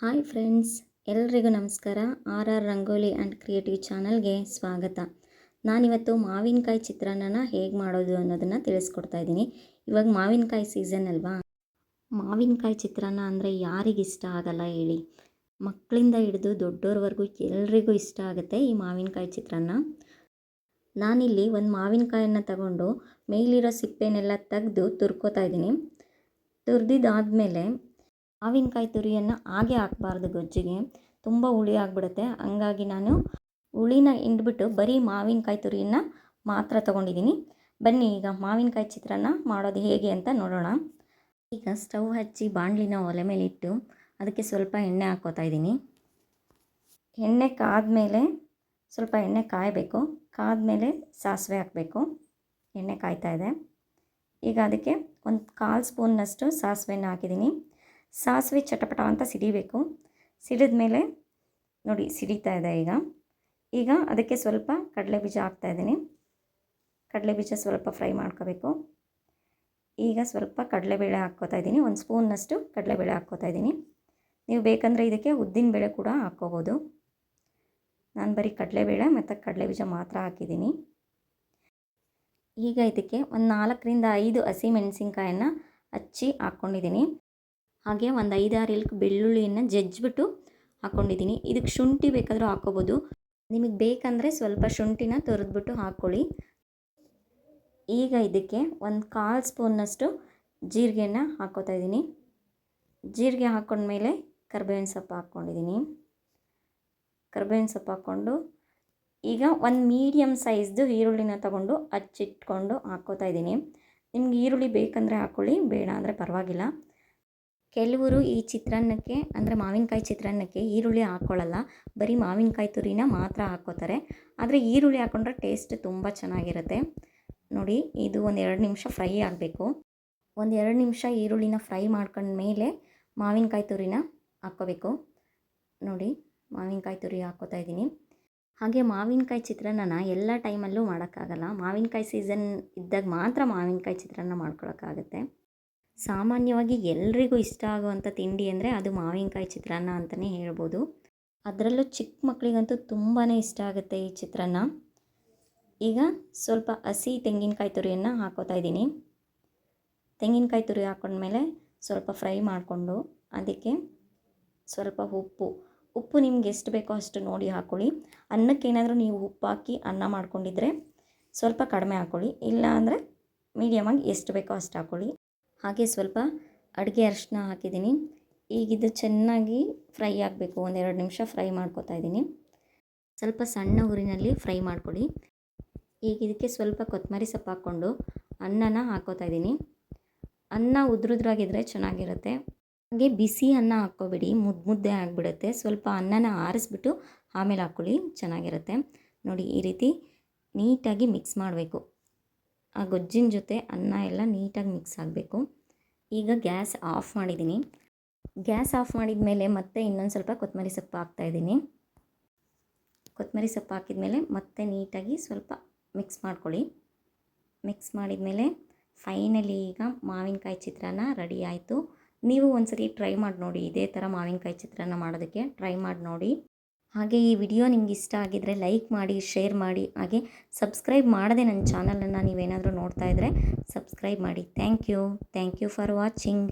Hi friends, ಎಲ್ರಿಗೂ ನಮಸ್ಕಾರ. R R Rangoli and creative ಚಾನಲ್ಗೆ ಸ್ವಾಗತ. ನಾನಿವತ್ತು ಮಾವಿನಕಾಯಿ ಚಿತ್ರಾನ್ನನ ಹೇಗೆ ಮಾಡೋದು ಅನ್ನೋದನ್ನು ತಿಳಿಸ್ಕೊಡ್ತಾ ಇದ್ದೀನಿ. ಇವಾಗ ಮಾವಿನಕಾಯಿ ಸೀಸನ್ ಅಲ್ವಾ? ಮಾವಿನಕಾಯಿ ಚಿತ್ರಾನ್ನ ಅಂದರೆ ಯಾರಿಗಿಷ್ಟ ಆಗಲ್ಲ ಹೇಳಿ. ಮಕ್ಕಳಿಂದ ಹಿಡಿದು ದೊಡ್ಡೋರವರೆಗೂ ಎಲ್ರಿಗೂ ಇಷ್ಟ ಆಗುತ್ತೆ ಈ ಮಾವಿನಕಾಯಿ ಚಿತ್ರಾನ್ನ. ನಾನಿಲ್ಲಿ ಒಂದು ಮಾವಿನಕಾಯನ್ನು ತಗೊಂಡು ಮೇಲಿರೋ ಸಿಪ್ಪೆನೆಲ್ಲ ತೆಗೆದು ತುರ್ಕೋತಾ ಇದ್ದೀನಿ. ತುರಿದಿದ್ದಾದಮೇಲೆ ಮಾವಿನಕಾಯಿ ತುರಿಯನ್ನು ಹಾಗೆ ಹಾಕಬಾರ್ದು ಗೊಜ್ಜಿಗೆ. ತುಂಬ ಹುಳಿ ಆಗಿಬಿಡುತ್ತೆ. ಹಂಗಾಗಿ ನಾನು ಹುಳಿನ ಹಿಂಡ್ಬಿಟ್ಟು ಬರೀ ಮಾವಿನಕಾಯಿ ತುರಿಯನ್ನು ಮಾತ್ರ ತೊಗೊಂಡಿದ್ದೀನಿ. ಬನ್ನಿ ಈಗ ಮಾವಿನಕಾಯಿ ಚಿತ್ರಾನ್ನ ಮಾಡೋದು ಹೇಗೆ ಅಂತ ನೋಡೋಣ. ಈಗ ಸ್ಟವ್ ಹಚ್ಚಿ ಬಾಣಲಿನ ಒಲೆ ಮೇಲೆ ಇಟ್ಟು ಅದಕ್ಕೆ ಸ್ವಲ್ಪ ಎಣ್ಣೆ ಹಾಕ್ಕೋತಾ ಇದ್ದೀನಿ. ಎಣ್ಣೆ ಕಾದ್ಮೇಲೆ ಸ್ವಲ್ಪ ಎಣ್ಣೆ ಕಾಯಬೇಕು. ಕಾದ್ಮೇಲೆ ಸಾಸಿವೆ ಹಾಕಬೇಕು. ಎಣ್ಣೆ ಕಾಯ್ತಾ ಇದೆ. ಈಗ ಅದಕ್ಕೆ ಒಂದು ಕಾಲು ಸ್ಪೂನ್ನಷ್ಟು ಸಾಸಿವೆನ ಹಾಕಿದ್ದೀನಿ. ಸಾಸಿವೆ ಚಟಪಟ ಅಂತ ಸಿಡಿಬೇಕು. ಸಿಡಿದ ಮೇಲೆ ನೋಡಿ ಸಿಡಿತಾ ಇದೆ ಈಗ. ಈಗ ಅದಕ್ಕೆ ಸ್ವಲ್ಪ ಕಡಲೆ ಬೀಜ ಹಾಕ್ತಾಯಿದ್ದೀನಿ ಕಡಲೆ ಬೀಜ ಸ್ವಲ್ಪ ಫ್ರೈ ಮಾಡ್ಕೋಬೇಕು. ಈಗ ಸ್ವಲ್ಪ ಕಡಲೆಬೇಳೆ ಹಾಕ್ಕೋತಾ ಇದ್ದೀನಿ. ಒಂದು ಸ್ಪೂನ್ನಷ್ಟು ಕಡಲೆಬೇಳೆ ಹಾಕ್ಕೋತಾ ಇದ್ದೀನಿ. ನೀವು ಬೇಕಂದರೆ ಇದಕ್ಕೆ ಉದ್ದಿನ ಬೇಳೆ ಕೂಡ ಹಾಕ್ಕೋಬೋದು. ನಾನು ಬರೀ ಕಡಲೆಬೇಳೆ ಮತ್ತು ಕಡಲೆ ಬೀಜ ಮಾತ್ರ ಹಾಕಿದ್ದೀನಿ. ಈಗ ಇದಕ್ಕೆ ಒಂದು ನಾಲ್ಕರಿಂದ ಐದು ಹಸಿ ಮೆಣಸಿನ್ಕಾಯನ್ನು ಹಚ್ಚಿ ಹಾಕ್ಕೊಂಡಿದ್ದೀನಿ. ಹಾಗೆ ಒಂದು ಐದಾರು ಇಲ್ಕ್ ಬೆಳ್ಳುಳ್ಳಿಯನ್ನು ಜಜ್ಜಿಬಿಟ್ಟು ಹಾಕ್ಕೊಂಡಿದ್ದೀನಿ ಇದಕ್ಕೆ ಶುಂಠಿ ಬೇಕಾದರೂ ಹಾಕ್ಕೋಬೋದು ನಿಮಗೆ ಬೇಕಂದರೆ ಸ್ವಲ್ಪ ಶುಂಠಿನ ತುರಿದ್ಬಿಟ್ಟು ಹಾಕ್ಕೊಳ್ಳಿ ಈಗ ಇದಕ್ಕೆ ಒಂದು ಕಾಲು ಸ್ಪೂನ್ನಷ್ಟು ಜೀರಿಗೆನ ಹಾಕ್ಕೋತಾ ಇದ್ದೀನಿ. ಜೀರಿಗೆ ಹಾಕ್ಕೊಂಡ್ಮೇಲೆ ಕರ್ಬೇವಿನ ಸೊಪ್ಪು ಹಾಕ್ಕೊಂಡಿದ್ದೀನಿ ಕರ್ಬೇವಿನ ಸೊಪ್ಪು ಹಾಕ್ಕೊಂಡು ಈಗ ಒಂದು ಮೀಡಿಯಮ್ ಸೈಜ್ದು ಈರುಳ್ಳಿನ ತಗೊಂಡು ಹಚ್ಚಿಟ್ಕೊಂಡು ಹಾಕ್ಕೋತಾ ಇದ್ದೀನಿ. ನಿಮ್ಗೆ ಈರುಳ್ಳಿ ಬೇಕಂದರೆ ಹಾಕ್ಕೊಳ್ಳಿ ಬೇಡ ಅಂದರೆ ಪರವಾಗಿಲ್ಲ. ಕೆಲವರು ಈ ಚಿತ್ರಾನ್ನಕ್ಕೆ, ಅಂದರೆ ಮಾವಿನಕಾಯಿ ಚಿತ್ರಾನ್ನಕ್ಕೆ ಈರುಳ್ಳಿ ಹಾಕ್ಕೊಳ್ಳಲ್ಲ ಬರೀ ಮಾವಿನಕಾಯಿ ತುರಿನ ಮಾತ್ರ ಹಾಕ್ಕೋತಾರೆ. ಆದರೆ ಈರುಳ್ಳಿ ಹಾಕ್ಕೊಂಡ್ರೆ ಟೇಸ್ಟ್ ತುಂಬ ಚೆನ್ನಾಗಿರುತ್ತೆ. ನೋಡಿ, ಇದು ಒಂದು ಎರಡು ನಿಮಿಷ ಫ್ರೈ ಆಗಬೇಕು. ಒಂದು ಎರಡು ನಿಮಿಷ ಈರುಳ್ಳಿನ ಫ್ರೈ ಮಾಡ್ಕೊಂಡ್ಮೇಲೆ ಮಾವಿನಕಾಯಿ ತುರಿನ ಹಾಕ್ಕೋಬೇಕು. ನೋಡಿ, ಮಾವಿನಕಾಯಿ ತುರಿ ಹಾಕ್ಕೋತಾ ಇದ್ದೀನಿ. ಹಾಗೆ ಮಾವಿನಕಾಯಿ ಚಿತ್ರಾನ್ನನ ಎಲ್ಲ ಟೈಮಲ್ಲೂ ಮಾಡೋಕ್ಕಾಗಲ್ಲ. ಮಾವಿನಕಾಯಿ ಸೀಸನ್ ಇದ್ದಾಗ ಮಾತ್ರ ಮಾವಿನಕಾಯಿ ಚಿತ್ರಾನ್ನ ಮಾಡ್ಕೊಳಕ್ಕಾಗತ್ತೆ. ಸಾಮಾನ್ಯವಾಗಿ ಎಲ್ರಿಗೂ ಇಷ್ಟ ಆಗುವಂಥ ತಿಂಡಿ ಅಂದರೆ ಅದು ಮಾವಿನಕಾಯಿ ಚಿತ್ರಾನ್ನ ಅಂತಲೇ ಹೇಳ್ಬೋದು. ಅದರಲ್ಲೂ ಚಿಕ್ಕ ಮಕ್ಕಳಿಗಂತೂ ತುಂಬಾ ಇಷ್ಟ ಆಗುತ್ತೆ ಈ ಚಿತ್ರಾನ್ನ. ಈಗ ಸ್ವಲ್ಪ ಹಸಿ ತೆಂಗಿನಕಾಯಿ ತುರಿಯನ್ನು ಹಾಕೋತಾ ಇದ್ದೀನಿ. ತೆಂಗಿನಕಾಯಿ ತುರಿ ಹಾಕೊಂಡ್ಮೇಲೆ ಸ್ವಲ್ಪ ಫ್ರೈ ಮಾಡಿಕೊಂಡು ಅದಕ್ಕೆ ಸ್ವಲ್ಪ ಉಪ್ಪು. ಉಪ್ಪು ನಿಮ್ಗೆ ಎಷ್ಟು ಬೇಕೋ ಅಷ್ಟು ನೋಡಿ ಹಾಕ್ಕೊಳ್ಳಿ ಅನ್ನಕ್ಕೇನಾದರೂ ನೀವು ಉಪ್ಪು ಹಾಕಿ ಅನ್ನ ಮಾಡ್ಕೊಂಡಿದ್ರೆ ಸ್ವಲ್ಪ ಕಡಿಮೆ ಹಾಕ್ಕೊಳ್ಳಿ ಇಲ್ಲ ಅಂದರೆ ಮೀಡಿಯಮಾಗಿ ಎಷ್ಟು ಬೇಕೋ ಅಷ್ಟು ಹಾಕ್ಕೊಳ್ಳಿ ಹಾಗೆ ಸ್ವಲ್ಪ ಅಡುಗೆ ಅರಿಶಿನ ಹಾಕಿದ್ದೀನಿ. ಈಗಿದ್ದು ಚೆನ್ನಾಗಿ ಫ್ರೈ ಆಗಬೇಕು. ಒಂದೆರಡು ನಿಮಿಷ ಫ್ರೈ ಮಾಡ್ಕೊತಾ ಇದ್ದೀನಿ. ಸ್ವಲ್ಪ ಸಣ್ಣ ಊರಿನಲ್ಲಿ ಫ್ರೈ ಮಾಡ್ಕೊಳ್ಳಿ ಈಗ ಇದಕ್ಕೆ ಸ್ವಲ್ಪ ಕೊತ್ತಂಬರಿ ಸೊಪ್ಪು ಹಾಕ್ಕೊಂಡು ಅನ್ನನ ಹಾಕೋತಾ ಇದ್ದೀನಿ. ಅನ್ನ ಉದ್ರುದ್ರಾಗಿದ್ದರೆ ಚೆನ್ನಾಗಿರುತ್ತೆ. ಹಾಗೆ ಬಿಸಿ ಅನ್ನ ಹಾಕ್ಕೋಬೇಡಿ. ಮುದ್ದು ಮುದ್ದೆ ಆಗಿಬಿಡುತ್ತೆ. ಸ್ವಲ್ಪ ಅನ್ನನ ಆರಿಸ್ಬಿಟ್ಟು ಆಮೇಲೆ ಹಾಕ್ಕೊಳ್ಳಿ. ಚೆನ್ನಾಗಿರುತ್ತೆ. ನೋಡಿ ಈ ರೀತಿ ನೀಟಾಗಿ ಮಿಕ್ಸ್ ಮಾಡಬೇಕು. ಆ ಗೊಜ್ಜಿನ ಜೊತೆ ಅನ್ನ ಎಲ್ಲ ನೀಟಾಗಿ ಮಿಕ್ಸ್ ಆಗಬೇಕು. ಈಗ ಗ್ಯಾಸ್ ಆಫ್ ಮಾಡಿದ್ದೀನಿ. ಗ್ಯಾಸ್ ಆಫ್ ಮಾಡಿದ ಮೇಲೆ ಮತ್ತೆ ಇನ್ನೊಂದು ಸ್ವಲ್ಪ ಕೊತ್ತಂಬರಿ ಸೊಪ್ಪು ಹಾಕ್ತಾಯಿದ್ದೀನಿ ಕೊತ್ತಂಬರಿ ಸೊಪ್ಪು ಹಾಕಿದ ಮೇಲೆ ಮತ್ತೆ ನೀಟಾಗಿ ಸ್ವಲ್ಪ ಮಿಕ್ಸ್ ಮಾಡ್ಕೊಳ್ಳಿ. ಮಿಕ್ಸ್ ಮಾಡಿದ ಮೇಲೆ ಫೈನಲಿ ಈಗ ಮಾವಿನಕಾಯಿ ಚಿತ್ರಾನ್ನ ರೆಡಿ ಆಯಿತು. ನೀವು ಒಂದ್ಸರಿ ಟ್ರೈ ಮಾಡಿ ನೋಡಿ, ಇದೇ ಥರ ಮಾವಿನಕಾಯಿ ಚಿತ್ರಾನ್ನ ಮಾಡೋದಕ್ಕೆ ಟ್ರೈ ಮಾಡಿ ನೋಡಿ. ಹಾಗೆ ಈ ವಿಡಿಯೋ ನಿಮ್ಗೆ ಇಷ್ಟ ಆಗಿದ್ರೆ ಲೈಕ್ ಮಾಡಿ, ಶೇರ್ ಮಾಡಿ, ಹಾಗೆ ಸಬ್ಸ್ಕ್ರೈಬ್ ಮಾಡದೆ ನನ್ನ ಚಾನಲನ್ನು ನೀವೇನಾದರೂ ನೋಡ್ತಾ ಇದ್ದರೆ ಸಬ್ಸ್ಕ್ರೈಬ್ ಮಾಡಿ. Thank you. Thank you for watching.